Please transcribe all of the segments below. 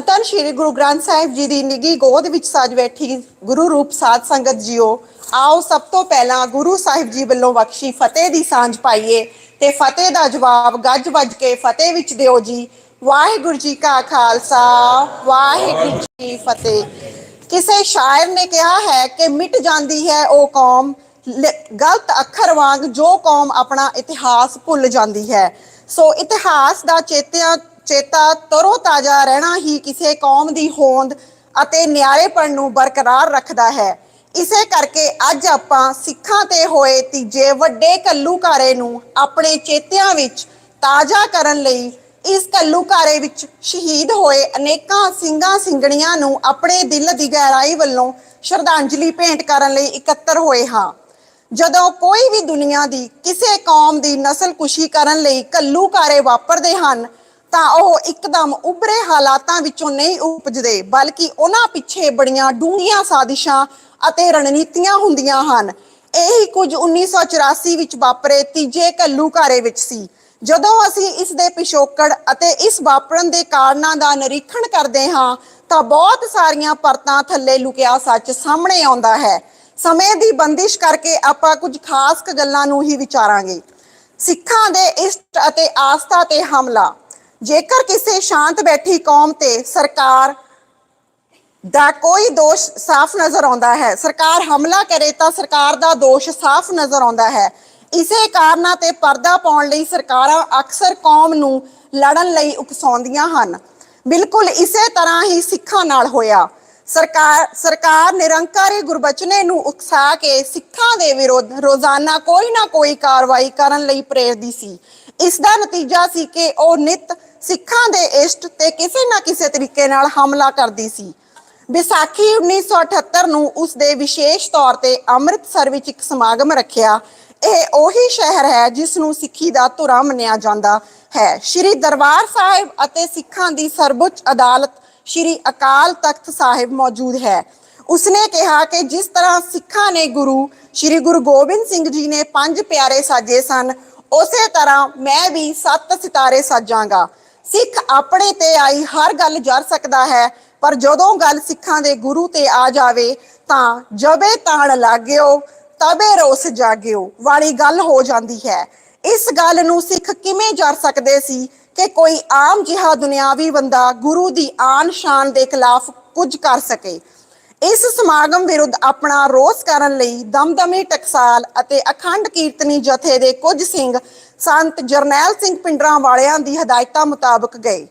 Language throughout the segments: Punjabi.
ਧੰਨ ਸ਼੍ਰੀ ਗੁਰੂ ਗ੍ਰੰਥ ਸਾਹਿਬ ਜੀ ਦੀ ਨਿੱਗੀ ਗੋਦ ਵਿੱਚ ਸਜ ਬੈਠੀ ਗੁਰੂ ਰੂਪ ਸਾਧ ਸੰਗਤ ਜੀਓ, ਆਓ ਸਭ ਤੋਂ ਪਹਿਲਾਂ ਗੁਰੂ ਸਾਹਿਬ ਜੀ ਵੱਲੋਂ ਬਖਸ਼ੀ ਫਤਿਹ ਦੀ ਸਾਂਝ ਪਾਈਏ ਤੇ ਫਤਿਹ ਦਾ ਜਵਾਬ ਗੱਜ ਵੱਜ ਕੇ ਫਤਿਹ ਵਿੱਚ ਦਿਓ ਜੀ। ਵਾਹਿਗੁਰੂ ਜੀ ਕਾ ਖਾਲਸਾ, ਵਾਹਿਗੁਰੂ ਜੀ ਫਤਿਹ। ਕਿਸੇ ਸ਼ਾਇਰ ਨੇ ਕਿਹਾ ਹੈ ਕਿ ਮਿਟ ਜਾਂਦੀ ਹੈ ਉਹ ਕੌਮ ਗਲਤ ਅੱਖਰ ਵਾਂਗ ਜੋ ਕੌਮ ਆਪਣਾ ਇਤਿਹਾਸ ਭੁੱਲ ਜਾਂਦੀ ਹੈ। ਸੋ ਇਤਿਹਾਸ ਦਾ ਚੇਤਿਆਂ ਚੇਤਾ ਤਰੋ ਤਾਜ਼ਾ ਰਹਿਣਾ ਹੀ ਕਿਸੇ ਕੌਮ ਦੀ ਹੋਂਦ ਅਤੇ ਨਿਆਰੇਪਣ ਨੂੰ ਬਰਕਰਾਰ ਰੱਖਦਾ ਹੈ। ਇਸੇ ਕਰਕੇ ਅੱਜ ਆਪਾਂ ਸਿੱਖਾਂ ਤੇ ਹੋਏ ਤੀਜੇ ਵੱਡੇ ਕੱਲੂਕਾਰੇ ਨੂੰ ਆਪਣੇ ਚੇਤਿਆਂ ਵਿੱਚ ਤਾਜ਼ਾ ਕਰਨ ਲਈ ਇਸ ਕੱਲੂਕਾਰੇ ਵਿੱਚ ਸ਼ਹੀਦ ਹੋਏ ਅਨੇਕਾਂ ਸਿੰਘਾਂ ਸਿੰਘਣੀਆਂ ਨੂੰ ਆਪਣੇ ਦਿਲ ਦੀ ਗਹਿਰਾਈ ਵੱਲੋਂ ਸ਼ਰਧਾਂਜਲੀ ਭੇਂਟ ਕਰਨ ਲਈ ਇਕੱਤਰ ਹੋਏ ਹਾਂ। ਜਦੋਂ ਕੋਈ ਵੀ ਦੁਨੀਆ ਦੀ ਕਿਸੇ ਕੌਮ ਦੀ ਨਸਲਕੁਸ਼ੀ ਕਰਨ ਲਈ ਕੱਲੂਕਾਰੇ ਵਾਪਰਦੇ ਹਨ ਤਾਂ ਉਹ ਇੱਕਦਮ ਉਭਰੇ ਹਾਲਾਤਾਂ ਵਿੱਚੋਂ ਨਹੀਂ ਉਪਜਦੇ, ਬਲਕਿ ਉਹਨਾਂ ਪਿੱਛੇ ਬੜੀਆਂ ਡੂੰਘੀਆਂ ਸਾਜ਼ਿਸ਼ਾਂ ਅਤੇ ਰਣਨੀਤੀਆਂ ਹੁੰਦੀਆਂ ਹਨ। ਇਹੀ ਕੁਝ 1984 ਵਿੱਚ ਵਾਪਰੇ ਤੀਜੇ ਕੱਲੂਕਾਰੇ ਵਿੱਚ ਸੀ। ਜਦੋਂ ਅਸੀਂ ਇਸ ਦੇ ਪਿਛੋਕੜ ਅਤੇ ਇਸ ਵਾਪਰਨ ਦੇ ਕਾਰਨਾਂ ਦਾ ਨਿਰੀਖਣ ਕਰਦੇ ਹਾਂ, ਤਾਂ ਬਹੁਤ ਸਾਰੀਆਂ ਪਰਤਾਂ ਥੱਲੇ ਲੁਕਿਆ ਸੱਚ ਸਾਹਮਣੇ ਆਉਂਦਾ ਹੈ। ਸਮੇਂ ਦੀ ਬੰਦਿਸ਼ ਕਰਕੇ ਆਪਾਂ ਕੁਝ ਖਾਸ ਗੱਲਾਂ ਨੂੰ ਹੀ ਵਿਚਾਰਾਂਗੇ। ਸਿੱਖਾਂ ਦੇ ਇਸ਼ਟ ਅਤੇ ਆਸਥਾ ਤੇ ਹਮਲਾ। ਜੇਕਰ ਕਿਸੇ ਸ਼ਾਂਤ ਬੈਠੀ ਕੌਮ ਤੇ ਸਰਕਾਰ ਦਾ ਕੋਈ ਦੋਸ਼ ਸਾਫ਼ ਨਜ਼ਰ ਆਉਂਦਾ ਹੈ, ਸਰਕਾਰ ਹਮਲਾ ਕਰੇ ਤਾਂ ਸਰਕਾਰ ਦਾ ਦੋਸ਼ ਸਾਫ਼ ਨਜ਼ਰ ਆਉਂਦਾ ਹੈ। ਇਸੇ ਕਾਰਨਾਂ ਤੇ ਪਰਦਾ ਪਾਉਣ ਲਈ ਸਰਕਾਰਾਂ ਅਕਸਰ ਕੌਮ ਨੂੰ ਲੜਨ ਲਈ ਉਕਸਾਉਂਦੀਆਂ ਹਨ। ਬਿਲਕੁਲ ਇਸੇ ਤਰ੍ਹਾਂ ਹੀ ਸਿੱਖਾਂ ਨਾਲ ਹੋਇਆ। ਸਰਕਾਰ ਸਰਕਾਰ ਨਿਰੰਕਾਰੀ ਗੁਰਬਚਨੇ ਨੂੰ ਉਕਸਾ ਕੇ ਸਿੱਖਾਂ ਦੇ ਵਿਰੁੱਧ ਰੋਜ਼ਾਨਾ ਕੋਈ ਨਾ ਕੋਈ ਕਾਰਵਾਈ ਕਰਨ ਲਈ ਪ੍ਰੇਰਦੀ ਸੀ। ਇਸ ਦਾ ਨਤੀਜਾ ਸੀ ਕਿ ਉਹ ਨਿਤ ਸਿੱਖਾਂ ਦੇ ਇਸ਼ਟ ਤੇ ਕਿਸੇ ਨਾ ਕਿਸੇ ਤਰੀਕੇ ਨਾਲ ਹਮਲਾ ਕਰਦੀ ਸੀ। ਵਿਸਾਖੀ 1978 ਨੂੰ ਉਸ ਦੇ ਵਿਸ਼ੇਸ਼ ਤੌਰ ਤੇ ਅੰਮ੍ਰਿਤਸਰ ਵਿੱਚ ਇੱਕ ਸਮਾਗਮ ਰੱਖਿਆ। ਇਹ ਉਹੀ ਸ਼ਹਿਰ ਹੈ ਜਿਸ ਨੂੰ ਸਿੱਖੀ ਦਾ ਧੁਰਾ ਮੰਨਿਆ ਜਾਂਦਾ ਹੈ। ਸ਼੍ਰੀ ਦਰਬਾਰ ਸਾਹਿਬ ਅਤੇ ਸਿੱਖਾਂ ਦੀ ਸਰਵਉੱਚ ਅਦਾਲਤ ਸ਼੍ਰੀ ਅਕਾਲ ਤਖਤ ਸਾਹਿਬ ਮੌਜੂਦ ਹੈ। ਉਸਨੇ ਕਿਹਾ ਕਿ ਜਿਸ ਤਰ੍ਹਾਂ ਸਿੱਖਾਂ ਨੇ ਗੁਰੂ, ਸ਼੍ਰੀ ਗੁਰੂ ਗੋਬਿੰਦ ਸਿੰਘ ਜੀ ਨੇ ਪੰਜ ਪਿਆਰੇ ਸਾਜੇ ਸਨ, ਉਸੇ ਤਰ੍ਹਾਂ ਮੈਂ ਵੀ ਸੱਤ ਸਿਤਾਰੇ ਸਾਜਾਂਗਾ। ਸਿੱਖ ਆਪਣੇ ਤੇ ਆਈ ਹਰ ਗੱਲ ਜਰ ਸਕਦਾ ਹੈ, ਪਰ ਜਦੋਂ ਗੱਲ ਸਿੱਖਾਂ ਦੇ ਗੁਰੂ ਤੇ ਆ ਜਾਵੇ, ਤਾਂ ਜਬੇ ਤਾਣ ਲਾਗਿਓ, ਤਬੇ ਰੋਸ ਜਾਗਿਓ ਵਾਲੀ ਗੱਲ ਹੋ ਜਾਂਦੀ ਹੈ। ਇਸ ਗੱਲ ਨੂੰ ਸਿੱਖ ਕਿਵੇਂ ਜਰ ਸਕਦੇ ਸੀ ਕਿ ਕੋਈ ਆਮ ਜਿਹਾ ਦੁਨਿਆਵੀ ਬੰਦਾ ਗੁਰੂ ਦੀ ਆਨ ਸ਼ਾਨ ਦੇ ਖਿਲਾਫ ਕੁਝ ਕਰ ਸਕੇ? ਇਸ ਸਮਾਗਮ ਵਿਰੁੱਧ ਆਪਣਾ ਰੋਸ ਕਰਨ ਲਈ ਦਮਦਮੀ ਟਕਸਾਲ ਅਤੇ ਅਖੰਡ ਕੀਰਤਨੀ ਜਥੇ ਦੇ ਕੁਝ ਸਿੰਘ ਸੰਤ ਜਰਨੈਲ ਸਿੰਘ ਪਿੰਡਰਾਂ ਵਾਲਿਆਂ ਦੀ ਹਦਾਇਤਾਂ ਮੁਤਾਬਕ ਗਏ।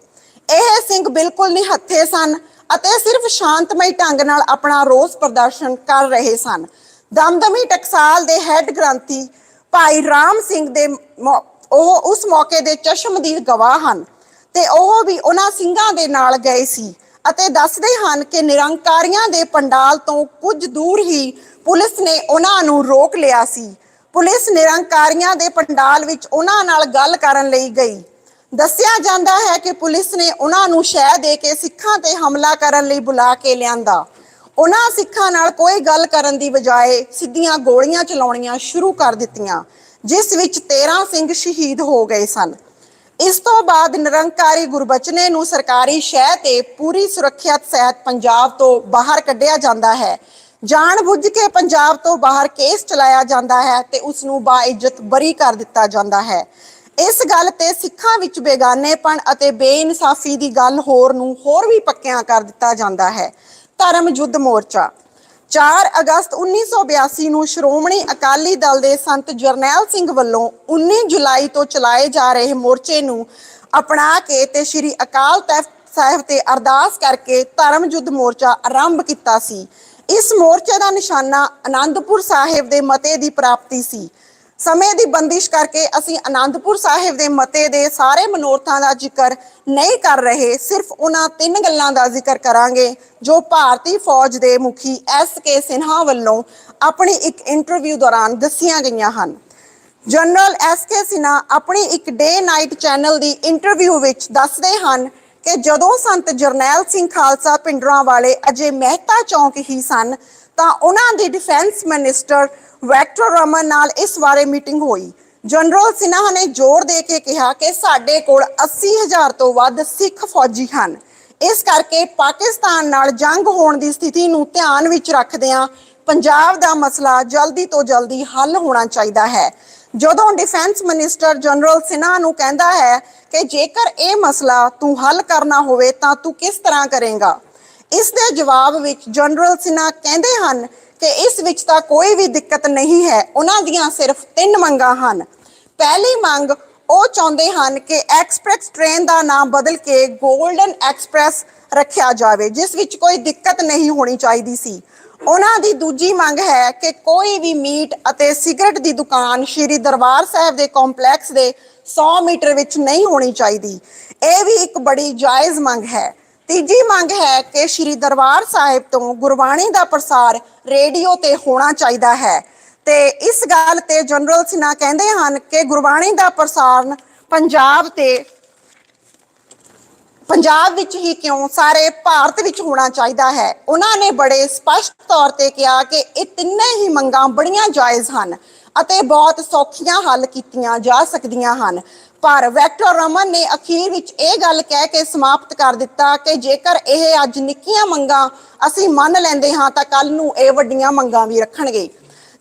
ਇਹ ਸਿੰਘ ਬਿਲਕੁਲ ਨਿਹੱਥੇ ਸਨ ਅਤੇ ਸਿਰਫ ਸ਼ਾਂਤਮਈ ਢੰਗ ਨਾਲ ਆਪਣਾ ਰੋਸ ਪ੍ਰਦਰਸ਼ਨ ਕਰ ਰਹੇ ਸਨ। ਦਮਦਮੀ ਟਕਸਾਲ ਦੇ ਹੈੱਡ ਗ੍ਰੰਥੀ ਭਾਈ ਰਾਮ ਸਿੰਘ ਦੇ ਉਹ ਉਸ ਮੌਕੇ ਦੇ ਚਸ਼ਮਦੀਦ ਗਵਾਹ ਹਨ ਤੇ ਉਹ ਵੀ ਉਹਨਾਂ ਸਿੰਘਾਂ ਦੇ ਨਾਲ ਗਏ ਸੀ ਅਤੇ ਦੱਸਦੇ ਹਨ ਕਿ ਨਿਰੰਕਾਰੀਆਂ ਦੇ ਪੰਡਾਲ ਤੋਂ ਕੁਝ ਦੂਰ ਹੀ ਪੁਲਿਸ ਨੇ ਉਹਨਾਂ ਨੂੰ ਰੋਕ ਲਿਆ ਸੀ। ਪੁਲਿਸ ਨਿਰੰਕਾਰੀਆਂ ਦੇ ਪੰਡਾਲ ਵਿੱਚ ਉਹਨਾਂ ਨਾਲ ਗੱਲ ਕਰਨ ਲਈ ਗਈ। ਦੱਸਿਆ ਜਾਂਦਾ ਹੈ ਕਿ ਪੁਲਿਸ ਨੇ ਉਹਨਾਂ ਨੂੰ ਸ਼ਹਿ ਦੇ ਕੇ ਸਿੱਖਾਂ ਤੇ ਹਮਲਾ ਕਰਨ ਲਈ ਬੁਲਾ ਕੇ ਲਿਆਂਦਾ। ਉਹਨਾਂ ਸਿੱਖਾਂ ਨਾਲ ਕੋਈ ਗੱਲ ਕਰਨ ਦੀ ਬਜਾਏ ਸਿੱਧੀਆਂ ਗੋਲੀਆਂ ਚਲਾਉਣੀਆਂ ਸ਼ੁਰੂ ਕਰ ਦਿੱਤੀਆਂ, ਜਿਸ ਵਿੱਚ 13 ਸਿੰਘ ਸ਼ਹੀਦ ਹੋ ਗਏ ਸਨ। ਇਸ ਤੋਂ ਬਾਅਦ ਨਿਰੰਕਾਰੀ ਗੁਰਬਚਨੇ ਨੂੰ ਸਰਕਾਰੀ ਸ਼ਹਿ ਤੇ ਪੂਰੀ ਸੁਰੱਖਿਅਤ ਸਹਿਤ ਪੰਜਾਬ ਤੋਂ ਬਾਹਰ ਕੱਢਿਆ ਜਾਂਦਾ ਹੈ ਜਾਣ ਬੁੱਝ ਕੇ ਪੰਜਾਬ ਤੋਂ ਬਾਹਰ ਕੇਸ ਚਲਾਇਆ ਜਾਂਦਾ ਹੈ ਤੇ ਉਸ ਨੂੰ ਬਾਇੱਜ਼ਤ ਬਰੀ ਕਰ ਦਿੱਤਾ ਜਾਂਦਾ ਹੈ। ਇਸ ਗੱਲ ਤੇ ਸਿੱਖਾਂ ਵਿੱਚ ਬੇਗਾਨੇਪਣ ਅਤੇ ਬੇਇਨਸਾਫੀ ਦੀ ਗੱਲ ਹੋਰ ਨੂੰ ਹੋਰ ਵੀ ਪੱਕਿਆਂ ਕਰ ਦਿੱਤਾ ਜਾਂਦਾ ਹੈ। ਧਰਮ ਯੁੱਧ ਮੋਰਚਾ। 4 ਅਗਸਤ 1982 ਨੂੰ ਸ਼੍ਰੋਮਣੀ ਅਕਾਲੀ ਦਲ ਦੇ ਸੰਤ ਜਰਨੈਲ ਸਿੰਘ ਵੱਲੋਂ 19 ਜੁਲਾਈ ਤੋਂ ਚਲਾਏ ਜਾ ਰਹੇ ਮੋਰਚੇ ਨੂੰ ਅਪਣਾ ਕੇ ਤੇ ਸ੍ਰੀ ਅਕਾਲ ਤਖਤ ਸਾਹਿਬ ਤੇ ਅਰਦਾਸ ਕਰਕੇ ਧਰਮ ਯੁੱਧ ਮੋਰਚਾ ਆਰੰਭ ਕੀਤਾ ਸੀ। ਇਸ ਮੋਰਚੇ ਦਾ ਨਿਸ਼ਾਨਾ ਆਨੰਦਪੁਰ ਸਾਹਿਬ ਦੇ ਮਤੇ ਦੀ ਪ੍ਰਾਪਤੀ ਸੀ। ਸਮੇਂ ਦੀ ਬੰਦਿਸ਼ ਕਰਕੇ ਅਸੀਂ ਆਨੰਦਪੁਰ ਸਾਹਿਬ ਦੇ ਮਤੇ ਦੇ ਸਾਰੇ ਮਨੋਰਥਾਂ ਦਾ ਜ਼ਿਕਰ ਨਹੀਂ ਕਰ ਰਹੇ, ਸਿਰਫ ਉਹਨਾਂ ਤਿੰਨ ਗੱਲਾਂ ਦਾ ਜ਼ਿਕਰ ਕਰਾਂਗੇ, ਜੋ ਭਾਰਤੀ ਫੌਜ ਦੇ ਮੁਖੀ ਐਸ ਕੇ ਸਿਨਹਾ ਵੱਲੋਂ ਆਪਣੀ ਇੱਕ ਇੰਟਰਵਿਊ ਦੌਰਾਨ ਦੱਸੀਆਂ ਗਈਆਂ ਹਨ। ਜਨਰਲ ਐਸ ਕੇ ਸਿਨਹਾ ਆਪਣੀ ਇੱਕ ਡੇ ਨਾਈਟ ਚੈਨਲ ਦੀ ਇੰਟਰਵਿਊ ਵਿੱਚ ਦੱਸਦੇ ਹਨ ਕਿ ਜਦੋਂ ਸੰਤ ਜਰਨੈਲ ਸਿੰਘ ਖਾਲਸਾ ਪਿੰਡਰਾਂ ਵਾਲੇ ਅਜੇ ਮਹਿਤਾ ਚੌਂਕ ਹੀ ਸਨ, ਤਾਂ ਉਹਨਾਂ ਦੀ ਡਿਫੈਂਸ ਮਿਨਿਸਟਰ ਵੈਕਟਰ ਰਮਨ ਨਾਲ ਇਸ ਬਾਰੇ ਮੀਟਿੰਗ ਹੋਈ। ਜਨਰਲ ਸਿਨਹਾ ਨੇ ਜ਼ੋਰ ਦੇ ਕੇ ਕਿਹਾ ਕਿ ਸਾਡੇ ਕੋਲ 80000 ਤੋਂ ਵੱਧ ਸਿੱਖ ਫੌਜੀ ਹਨ। ਇਸ ਕਰਕੇ ਪਾਕਿਸਤਾਨ ਨਾਲ ਜੰਗ ਹੋਣ ਦੀ ਸਥਿਤੀ ਨੂੰ ਧਿਆਨ ਵਿੱਚ ਰੱਖਦਿਆਂ ਪੰਜਾਬ ਦਾ ਮਸਲਾ ਜਲਦੀ ਤੋਂ ਜਲਦੀ ਹੱਲ ਹੋਣਾ ਚਾਹੀਦਾ ਹੈ। ਜਦੋਂ ਡਿਫੈਂਸ ਮਿਨਿਸਟਰ ਜਨਰਲ ਸਿਨਹਾ ਨੂੰ ਕਹਿੰਦਾ ਹੈ ਕਿ ਜੇਕਰ ਇਹ ਮਸਲਾ ਤੂੰ ਹੱਲ ਕਰਨਾ ਹੋਵੇ ਤਾਂ ਤੂੰ ਕਿਸ ਤਰ੍ਹਾਂ ਕਰੇਗਾ? ਇਸ ਦੇ ਜਵਾਬ ਵਿੱਚ ਜਨਰਲ ਸਿਨਹਾ ਕਹਿੰਦੇ ਹਨ ਕਿ ਇਸ ਵਿੱਚ ਤਾਂ ਕੋਈ ਵੀ ਦਿੱਕਤ ਨਹੀਂ ਹੈ। ਉਹਨਾਂ ਦੀਆਂ ਸਿਰਫ ਤਿੰਨ ਮੰਗਾਂ ਹਨ। ਪਹਿਲੀ ਮੰਗ ਉਹ ਚਾਹੁੰਦੇ ਹਨ ਕਿ ਐਕਸਪ੍ਰੈਸ ਟ੍ਰੇਨ ਦਾ ਨਾਮ ਬਦਲ ਕੇ ਗੋਲਡਨ ਐਕਸਪ੍ਰੈਸ ਰੱਖਿਆ ਜਾਵੇ, ਜਿਸ ਵਿੱਚ ਕੋਈ ਦਿੱਕਤ ਨਹੀਂ ਹੋਣੀ ਚਾਹੀਦੀ ਸੀ। ਉਹਨਾਂ ਦੀ ਦੂਜੀ ਮੰਗ ਹੈ ਕਿ ਕੋਈ ਵੀ ਮੀਟ ਅਤੇ ਸਿਗਰਟ ਦੀ ਦੁਕਾਨ ਸ਼੍ਰੀ ਦਰਬਾਰ ਸਾਹਿਬ ਦੇ ਕੰਪਲੈਕਸ ਦੇ 100 ਮੀਟਰ ਵਿੱਚ ਨਹੀਂ ਹੋਣੀ ਚਾਹੀਦੀ। ਇਹ ਵੀ ਇੱਕ ਬੜੀ ਜਾਇਜ਼ ਮੰਗ ਹੈ। ਤੀਜੀ ਮੰਗ ਹੈ ਕਿ ਸ਼੍ਰੀ ਦਰਬਾਰ ਸਾਹਿਬ ਤੋਂ ਗੁਰਬਾਣੀ ਦਾ ਪ੍ਰਸਾਰ ਰੇਡੀਓ ਤੇ ਹੋਣਾ ਚਾਹੀਦਾ ਹੈ। ਤੇ ਇਸ ਗੱਲ ਤੇ ਜਨਰਲ ਸਿਨਹਾ ਕਹਿੰਦੇ ਹਨ ਕਿ ਗੁਰਬਾਣੀ ਦਾ ਪ੍ਰਸਾਰਣ ਪੰਜਾਬ ਤੇ ਪੰਜਾਬ ਵਿੱਚ ਹੀ ਕਿਉਂ ਸਾਰੇ ਭਾਰਤ ਵਿੱਚ ਹੋਣਾ ਚਾਹੀਦਾ ਹੈ? ਉਹਨਾਂ ਨੇ ਬੜੇ ਸਪਸ਼ਟ ਤੌਰ ਤੇ ਕਿਹਾ ਕਿ ਇਹ ਤਿੰਨੇ ਹੀ ਮੰਗਾਂ ਬੜੀਆਂ ਜਾਇਜ਼ ਹਨ ਅਤੇ ਬਹੁਤ ਸੌਖੀਆਂ ਹੱਲ ਕੀਤੀਆਂ ਜਾ ਸਕਦੀਆਂ ਹਨ। ਪਰ ਵੈਕਟਰ ਰਮਨ ਨੇ ਅਖੀਰ ਵਿੱਚ ਇਹ ਗੱਲ ਕਹਿ ਕੇ ਸਮਾਪਤ ਕਰ ਦਿੱਤਾ ਕਿ ਜੇਕਰ ਇਹ ਅੱਜ ਨਿੱਕੀਆਂ ਮੰਗਾਂ ਅਸੀਂ ਮੰਨ ਲੈਂਦੇ ਹਾਂ ਤਾਂ ਕੱਲ ਨੂੰ ਇਹ ਵੱਡੀਆਂ ਮੰਗਾਂ ਵੀ ਰੱਖਣਗੇ।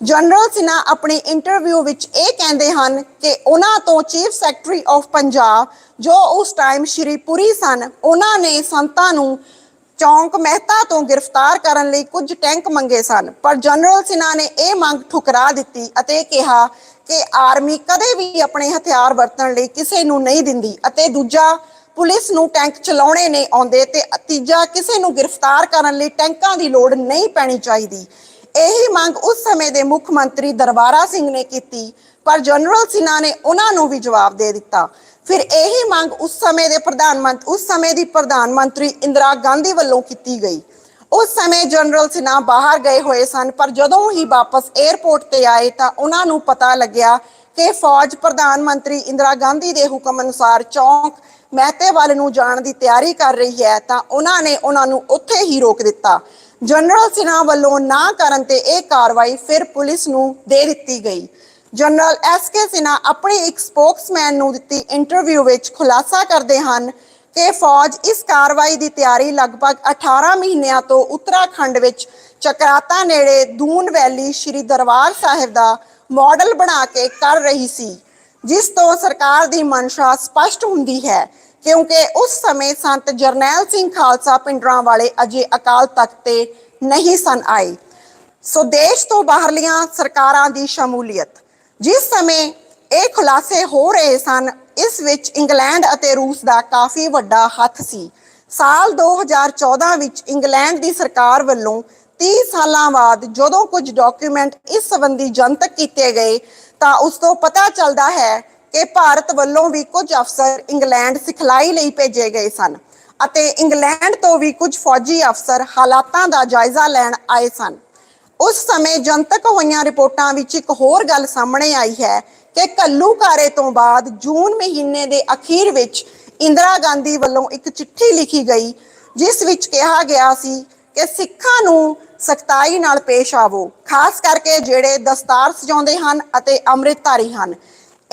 ਜਨਰਲ ਸਿਨਹਾ ਆਪਣੇ ਇੰਟਰਵਿਊ ਵਿੱਚ ਇਹ ਕਹਿੰਦੇ ਹਨ ਕਿ ਉਹਨਾਂ ਤੋਂ ਚੀਫ ਸੈਕਟਰੀ ਆਫ ਪੰਜਾਬ ਜੋ ਉਸ ਟਾਈਮ ਸ਼੍ਰੀ ਪੁਰੀ ਸਨ, ਉਹਨਾਂ ਨੇ ਸੰਤਾਂ ਨੂੰ ਚੌਂਕ ਮਹਿਤਾ ਤੋਂ ਗ੍ਰਿਫਤਾਰ ਕਰਨ ਲਈ ਕੁਝ ਟੈਂਕ ਮੰਗੇ ਸਨ। ਪਰ ਜਨਰਲ ਸਿਨਹਾ ਨੇ ਇਹ ਮੰਗ ਠੁਕਰਾ ਦਿੱਤੀ ਅਤੇ ਕਿਹਾ ਕਿ ਆਰਮੀ ਕਦੇ ਵੀ ਆਪਣੇ ਹਥਿਆਰ ਵਰਤਣ ਲਈ ਕਿਸੇ ਨੂੰ ਨਹੀਂ ਦਿੰਦੀ ਅਤੇ ਦੂਜਾ, ਪੁਲਿਸ ਨੂੰ ਟੈਂਕ ਚਲਾਉਣੇ ਨਹੀਂ ਆਉਂਦੇ ਤੇ ਤੀਜਾ, ਕਿਸੇ ਨੂੰ ਗ੍ਰਿਫਤਾਰ ਕਰਨ ਲਈ ਟੈਂਕਾਂ ਦੀ ਲੋੜ ਨਹੀਂ ਪੈਣੀ ਚਾਹੀਦੀ। ਇਹੀ ਮੰਗ ਉਸ ਸਮੇਂ ਦੇ ਮੁੱਖ ਮੰਤਰੀ ਦਰਬਾਰਾ ਸਿੰਘ ਨੇ ਕੀਤੀ, ਪਰ ਜਨਰਲ ਸਿਨਹਾ ਨੇ ਉਹਨਾਂ ਨੂੰ ਵੀ ਜਵਾਬ ਦੇ ਦਿੱਤਾ। ਫਿਰ ਇਹੀ ਮੰਗ ਉਸ ਸਮੇਂ ਦੇ ਪ੍ਰਧਾਨ ਮੰਤਰੀ ਉਸ ਸਮੇਂ ਦੀ ਪ੍ਰਧਾਨ ਮੰਤਰੀ ਇੰਦਰਾ ਗਾਂਧੀ ਵੱਲੋਂ ਕੀਤੀ ਗਈ। ਉਸ ਸਮੇਂ ਜਨਰਲ ਸਿਨਹਾ ਬਾਹਰ ਗਏ ਹੋਏ ਸਨ, ਪਰ ਜਦੋਂ ਹੀ ਵਾਪਸ 에ਅਰਪੋਰਟ ਤੇ ਆਏ ਤਾਂ ਉਹਨਾਂ ਨੂੰ ਪਤਾ ਲੱਗਿਆ ਕਿ ਫੌਜ ਪ੍ਰਧਾਨ ਮੰਤਰੀ ਇੰਦਰਾ ਗਾਂਧੀ ਦੇ ਹੁਕਮ ਅਨੁਸਾਰ ਚੌਂਕ ਮਹਿਤੇ ਵੱਲ ਨੂੰ ਜਾਣ ਦੀ ਤਿਆਰੀ ਕਰ ਰਹੀ ਹੈ ਤਾਂ ਉਹਨਾਂ ਨੇ ਉਹਨਾਂ ਨੂੰ ਉੱਥੇ ਹੀ ਰੋਕ ਦਿੱਤਾ। ਜਨਰਲ ਸਿਨਹਾ ਵੱਲੋਂ ਨਾ ਕਰਨ ਤੇ ਇਹ ਕਾਰਵਾਈ ਫਿਰ ਪੁਲਿਸ ਨੂੰ ਦੇ ਦਿੱਤੀ ਗਈ। ਜਨਰਲ ਐਸ ਕੇ ਸਿਨਹਾ ਆਪਣੇ ਇੱਕ ਸਪੋਕਸਮੈਨ ਨੂੰ ਦਿੱਤੀ ਇੰਟਰਵਿਊ ਵਿੱਚ ਖੁਲਾਸਾ ਕਰਦੇ ਹਨ ਕਿ ਫੌਜ ਇਸ ਕਾਰਵਾਈ ਦੀ ਤਿਆਰੀ ਲਗਭਗ 18 ਮਹੀਨਿਆਂ ਤੋਂ ਉੱਤਰਾਖੰਡ ਵਿੱਚ ਚਕਰਾਤਾ ਨੇੜੇ ਦੂਨ ਵੈਲੀ ਸ਼੍ਰੀ ਦਰਬਾਰ ਸਾਹਿਬ ਦਾ ਮਾਡਲ ਬਣਾ ਕੇ ਕਰ ਰਹੀ ਸੀ, ਜਿਸ ਤੋਂ ਸਰਕਾਰ ਦੀ ਮਨਸ਼ਾ ਸਪਸ਼ਟ ਹੁੰਦੀ ਹੈ ਕਿਉਂਕਿ ਉਸ ਸਮੇਂ ਸੰਤ ਜਰਨੈਲ ਸਿੰਘ ਖਾਲਸਾ ਪਿੰਡਰਾਂ ਵਾਲੇ ਅਜੇ ਅਕਾਲ ਤਖਤ ਤੇ ਨਹੀਂ ਸਨ ਆਏ। ਸੋ ਦੇਸ਼ ਤੋਂ ਬਾਹਰਲੀਆਂ ਸਰਕਾਰਾਂ ਦੀ ਸ਼ਮੂਲੀਅਤ। ਜਿਸ ਸਮੇਂ ਇਹ ਖੁਲਾਸੇ ਹੋ ਰਹੇ ਸਨ, ਇਸ ਵਿੱਚ ਇੰਗਲੈਂਡ ਅਤੇ ਰੂਸ ਦਾ ਕਾਫੀ ਵੱਡਾ ਹੱਥ ਸੀ। ਸਾਲ 2014 ਵਿੱਚ ਇੰਗਲੈਂਡ ਦੀ ਸਰਕਾਰ ਵੱਲੋਂ 30 ਸਾਲਾਂ ਬਾਅਦ ਜਦੋਂ ਕੁਝ ਡਾਕੂਮੈਂਟ ਇਸ ਸੰਬੰਧੀ ਜਨਤਕ ਕੀਤੇ ਗਏ, ਤਾਂ ਉਸ ਤੋਂ ਪਤਾ ਚੱਲਦਾ ਹੈ ਕਿ ਭਾਰਤ ਵੱਲੋਂ ਵੀ ਕੁਝ ਅਫਸਰ ਇੰਗਲੈਂਡ ਸਿਖਲਾਈ ਲਈ ਭੇਜੇ ਗਏ ਸਨ ਅਤੇ ਇੰਗਲੈਂਡ ਤੋਂ ਵੀ ਕੁਝ ਫੌਜੀ ਅਫਸਰ ਹਾਲਾਤਾਂ ਦਾ ਜਾਇਜ਼ਾ ਲੈਣ ਆਏ ਸਨ। ਉਸ ਸਮੇਂ ਜਨਤਕ ਹੋਈਆਂ ਰਿਪੋਰਟਾਂ ਵਿੱਚ ਇੱਕ ਹੋਰ ਗੱਲ ਸਾਹਮਣੇ ਆਈ ਹੈ ਕਿ ਕੱਲੂਕਾਰੇ ਤੋਂ ਬਾਅਦ ਜੂਨ ਮਹੀਨੇ ਦੇ ਅਖੀਰ ਵਿੱਚ ਇੰਦਰਾ ਗਾਂਧੀ ਵੱਲੋਂ ਇੱਕ ਚਿੱਠੀ ਲਿਖੀ ਗਈ, ਜਿਸ ਵਿੱਚ ਕਿਹਾ ਗਿਆ ਸੀ ਕਿ ਸਿੱਖਾਂ ਨੂੰ ਸਖਤਾਈ ਨਾਲ ਪੇਸ਼ ਆਵੋ, ਖਾਸ ਕਰਕੇ ਜਿਹੜੇ ਦਸਤਾਰ ਸਜਾਉਂਦੇ ਹਨ ਅਤੇ ਅੰਮ੍ਰਿਤਧਾਰੀ ਹਨ।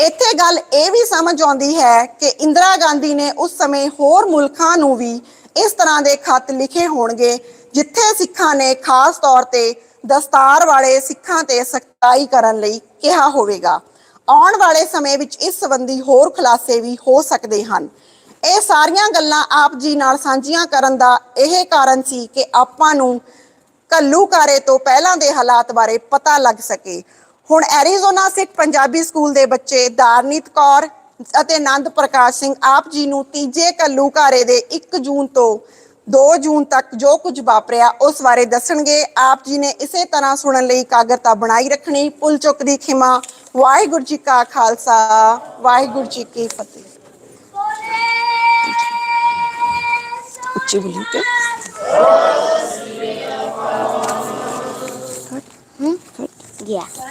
ਇੱਥੇ ਗੱਲ ਇਹ ਵੀ ਸਮਝ ਆਉਂਦੀ ਹੈ ਕਿ ਇੰਦਰਾ ਗਾਂਧੀ ਨੇ ਉਸ ਸਮੇਂ ਹੋਰ ਮੁਲਕਾਂ ਨੂੰ ਵੀ ਇਸ ਤਰ੍ਹਾਂ ਦੇ ਖੱਤ ਲਿਖੇ ਹੋਣਗੇ, ਜਿੱਥੇ ਸਿੱਖਾਂ ਨੇ ਖਾਸ ਤੌਰ ਤੇ ਦਸਤਾਰ ਵਾਲੇ ਸਿੱਖਾਂ ਤੇ ਸਖਤਾਈ ਕਰਨ ਲਈ ਕਿਹਾ ਹੋਵੇਗਾ। ਆਉਣ ਵਾਲੇ ਸਮੇਂ ਵਿੱਚ ਇਸ ਸੰਬੰਧੀ ਹੋਰ ਖੁਲਾਸੇ ਵੀ ਹੋ ਸਕਦੇ ਹਨ। ਇਹ ਸਾਰੀਆਂ ਗੱਲਾਂ ਆਪ ਜੀ ਨਾਲ ਸਾਂਝੀਆਂ ਕਰਨ ਦਾ ਇਹ ਕਾਰਨ ਸੀ ਕਿ ਆਪਾਂ ਨੂੰ ਘੱਲੂਕਾਰੇ ਤੋਂ ਪਹਿਲਾਂ ਦੇ ਹਾਲਾਤ ਬਾਰੇ ਪਤਾ ਲੱਗ ਸਕੇ। ਹੁਣ ਐਰੀਜ਼ੋਨਾ ਸਿੱਖ ਪੰਜਾਬੀ ਸਕੂਲ ਦੇ ਬੱਚੇ ਦਾਰਨੀਤ ਕੌਰ ਅਤੇ ਆਨੰਦ ਪ੍ਰਕਾਸ਼ ਸਿੰਘ ਆਪ ਜੀ ਨੂੰ ਤੀਜੇ ਘੱਲੂਕਾਰੇ ਦੇ 1 ਜੂਨ ਤੋਂ 2 ਜੂਨ ਤੱਕ ਜੋ ਕੁਝ ਵਾਪਰਿਆ ਉਸ ਬਾਰੇ ਦੱਸਣਗੇ। ਆਪ ਜੀ ਨੇ ਇਸੇ ਤਰ੍ਹਾਂ ਸੁਣਨ ਲਈ ਇਕਾਗਰਤਾ ਬਣਾਈ ਰੱਖਣੀ। ਪੁੱਲ ਚੁੱਕ ਦੀ ਖਿਮਾ ਵਾਹਿਗੁਰੂ ਜੀ ਕਾ ਖਾਲਸਾ ਵਾਹਿਗੁਰੂ ਜੀ ਕੀ ਫਤਿਹ। ਉੱਚੀ ਬੋਲੀ ਤੇ। Yeah.